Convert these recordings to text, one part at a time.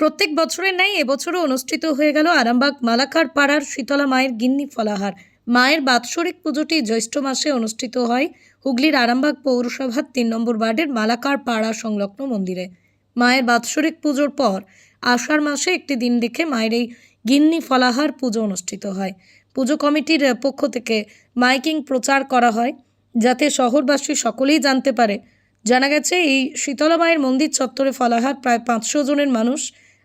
প্রত্যেক বছরের ন্যায় এবছরও অনুষ্ঠিত হয়ে গেল আরামবাগ মালাকার পাড়ার শীতলা মায়ের গিন্নি ফলাহার। মায়ের বাৎসরিক পুজোটি জ্যৈষ্ঠ মাসে অনুষ্ঠিত হয় হুগলির আরামবাগ পৌরসভার তিন নম্বর ওয়ার্ডের মালাকার পাড়া সংলগ্ন মন্দিরে। মায়ের বাৎসরিক পুজোর পর আষাঢ় মাসে একটি দিন রেখে মায়ের এই গিন্নি ফলাহার পুজো অনুষ্ঠিত হয়। পুজো কমিটির পক্ষ থেকে মাইকিং প্রচার করা হয় যাতে শহরবাসী সকলেই জানতে পারে। জানা গেছে, এই শীতলা মায়ের মন্দির চত্বরে ফলাহার প্রায় পাঁচশো জনের মানুষ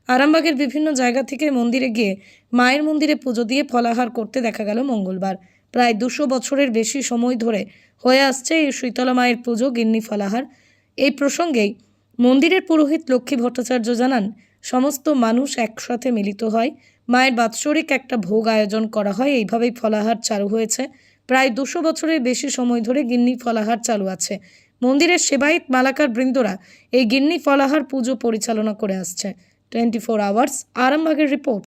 আরামবাগের বিভিন্ন জায়গা থেকে মন্দিরে গিয়ে মায়ের মন্দিরে পুজো দিয়ে ফলাহার করতে দেখা গেল মঙ্গলবার। প্রায় দুশো বছরের বেশি সময় ধরে হয়ে আসছে এই শীতলা মায়ের পুজো, গিন্নি ফলাহার। এই প্রসঙ্গেই মন্দিরের পুরোহিত লক্ষ্মী ভট্টাচার্য জানান, সমস্ত মানুষ একসাথে মিলিত হয়। মায়ের বাৎসরিক একটা ভোগ আয়োজন করা হয়, এইভাবেই ফলাহার চালু হয়েছে। প্রায় দুশো বছরের বেশি সময় ধরে গিন্নি ফলাহার চালু আছে। মন্দিরের সেবায়িত মালাকার বৃন্দরা এই গিন্নি ফলাহার পুজো পরিচালনা করে আসছে। টোয়েন্টি ফোর আওয়ার্স আরামবাগের রিপোর্ট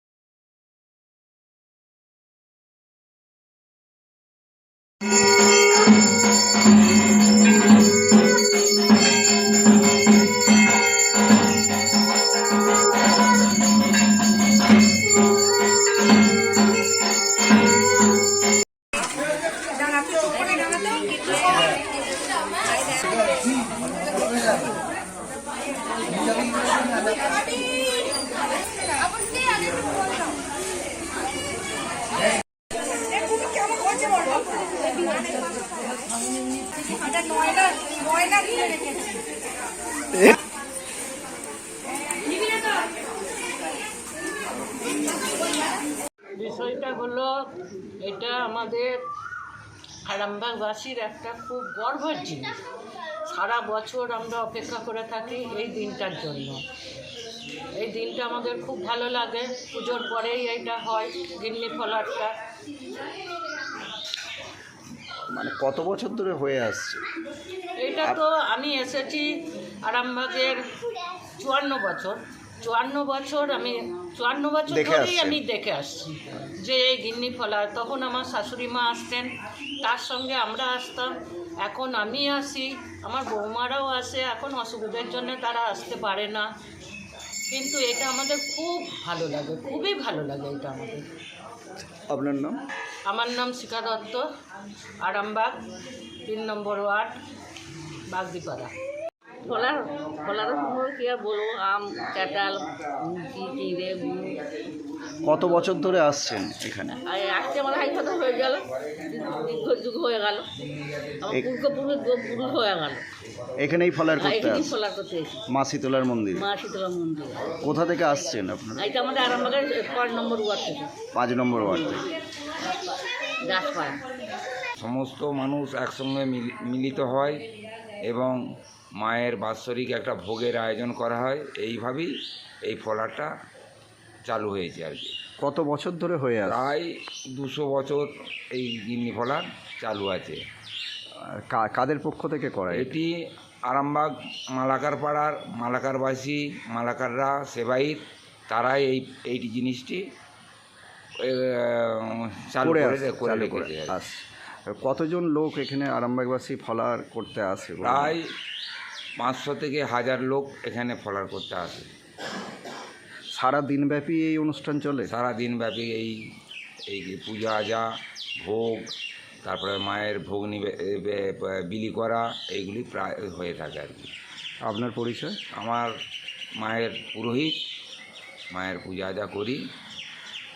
বিষয়টা হলো, এটা আমাদের আরামবাগবাসীর একটা খুব গর্বের জিনিস। সারা বছর আমরা অপেক্ষা করে থাকি এই দিনটার জন্য। এই দিনটা আমাদের খুব ভালো লাগে। পুজোর পরেই এইটা হয়, গিন্নি ফলারটা। মানে কত বছর ধরে হয়ে আসছে? এটা তো আমি এসেছি আরামবাগের চুয়ান্ন বছর। চুয়ান্ন বছর আমি চুয়ান্ন বছর ধরেই আমি দেখে আসছি যে এই গিন্নি ফলা তখন আমার শাশুড়ি মা আসতেন তার সঙ্গে আমরা আসতাম। এখন আমি আসি আমার বৌমারাও আসে এখন অসুবিধার জন্য তারা আসতে পারে না। কিন্তু এটা আমাদের খুব ভালো লাগে খুবই ভালো লাগে এটা আমাদের। আপনার নাম? আমার নাম শিখা দত্ত আরামবাগ তিন নম্বর ওয়ার্ড বাগদিপাড়া। ফলার ফলার সম্পর্কে কি আর বলব? আম কাঁঠাল চিড়ে কত বছর ধরে আসছেন এখানে? আজকে আমার হাই কথা হয়ে গেল দীর্ঘ যুগ হয়ে গেল। পূর্বপুরুষ পুরুষ হয়ে গেল। এখানেই ফলার করতে এখানেই আসছেন ফলার করতে মা শীতলার মন্দির। মা শীতলা মন্দির। কোথা থেকে আসছেন আপনারা? এটা আমাদের আরামবাগের পাঁচ নম্বর ওয়ার্ড থেকে। পাঁচ নম্বর ওয়ার্ড থেকে। সমস্ত মানুষ একসঙ্গে মিল- মিলিত হয় এবং মায়ের বাৎসরিক একটা ভোগের আয়োজন করা হয়। এইভাবেই এই ফলাটা চালু হয়েছে আর কি। কত বছর ধরে হয়ে আসছে প্রায় দুশো বছর এই গিন্নি ফলার চালু আছে। কা- কাদের পক্ষ থেকে করা এটি? আরামবাগ মালাকার পাড়ার মালাকারবাসী মালাকাররা সেবাইত তারাই এই এই জিনিসটি চালু করে রেখেছে। কতজন লোক এখানে আরামবাগবাসী ফলার করতে আসে প্রায় পাঁচশো থেকে হাজার লোক এখানে ফলার করতে আসে। সারা দিনব্যাপী এই অনুষ্ঠান চলে? সারা দিনব্যাপী এই এই পূজা আজা ভোগ তারপরে মায়ের ভোগ নিবে বিলি করা এইগুলি প্রায় হয়ে থাকে আর কি। আপনার পরিচয়? আমার মায়ের পুরোহিত মায়ের পূজা আজা করি